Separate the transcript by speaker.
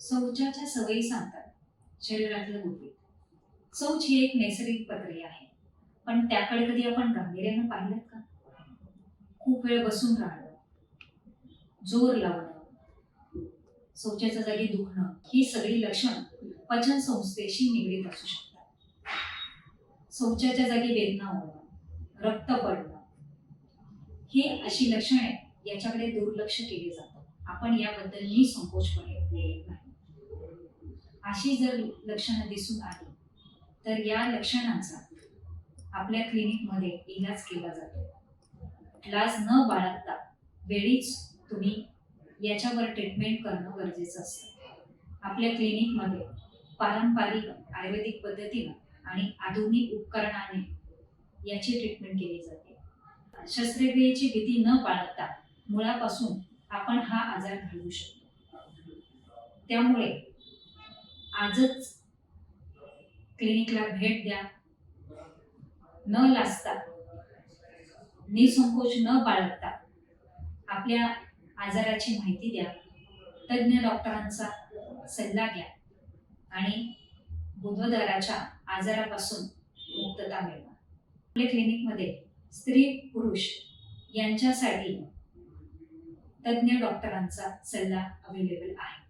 Speaker 1: शौचाच्या सवयी सांगतात. शरीरातलं गुपित शौच ही एक नैसर्गिक प्रक्रिया आहे. पण त्याकडे कधी आपण गांभीर्यानं पाहिलं का? खूप वेळ बसून राहणं जोर लावणं शौचाच्या जागी दुखणं ही सगळी लक्षणं पचन संस्थेशी निगडीत असू शकतात. शौचाच्या जागी वेदना होणं रक्त पडणं ही अशी लक्षणे याच्याकडे दुर्लक्ष केले जातं. आपण याबद्दल निसंकोचपणे बोलत नाही. अशी जर लक्षणं दिसून आली तर या लक्षणांचा आपल्या क्लिनिकमध्ये इलाज केला जातो. लाज न बाळगता वेळीच तुम्ही याच्यावर ट्रीटमेंट करणं गरजेचं असतं. आपल्या क्लिनिकमध्ये पारंपरिक आयुर्वेदिक पद्धतीनं आणि आधुनिक उपकरणाने याची ट्रीटमेंट केली जाते. शस्त्रक्रियेची भीती न बाळगता मुळापासून आपण हा आजार घालवू शकतो. त्यामुळे आजच क्लिनिकला भेट द्या. न लाजता. निसंकोच न बाळगता. आपल्या आजाराची माहिती द्या. तज्ज्ञ डॉक्टरांचा सल्ला घ्या. आणि बुधवदाराच्या आजारापासून मुक्तता मिळवा. आपल्या क्लिनिकमध्ये स्त्री पुरुष यांच्यासाठी तज्ज्ञ डॉक्टरांचा सल्ला अवेलेबल आहे.